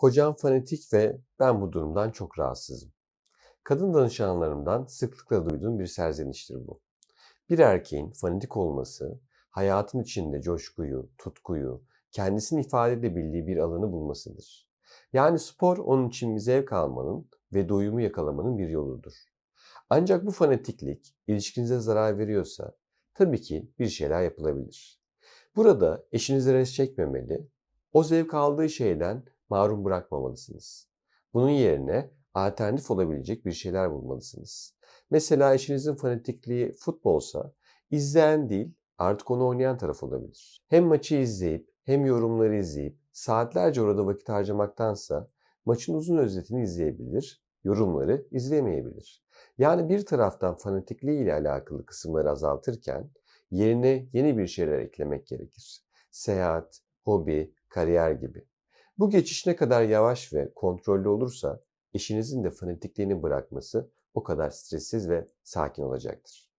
Kocam fanatik ve ben bu durumdan çok rahatsızım. Kadın danışanlarımdan sıklıkla duyduğum bir serzeniştir bu. Bir erkeğin fanatik olması, hayatın içinde coşkuyu, tutkuyu, kendisini ifade edebildiği bir alanı bulmasıdır. Yani spor onun için bir zevk almanın ve doyumu yakalamanın bir yoludur. Ancak bu fanatiklik ilişkinize zarar veriyorsa tabii ki bir şeyler yapılabilir. Burada eşinize res çekmemeli, o zevk aldığı şeyden mahrum bırakmamalısınız. Bunun yerine alternatif olabilecek bir şeyler bulmalısınız. Mesela eşinizin fanatikliği futbolsa izleyen değil artık onu oynayan taraf olabilir. Hem maçı izleyip hem yorumları izleyip saatlerce orada vakit harcamaktansa maçın uzun özetini izleyebilir, yorumları izlemeyebilir. Yani bir taraftan fanatikliği ile alakalı kısımları azaltırken yerine yeni bir şeyler eklemek gerekir. Seyahat, hobi, kariyer gibi. Bu geçiş ne kadar yavaş ve kontrollü olursa eşinizin de fanatikliğini bırakması o kadar stressiz ve sakin olacaktır.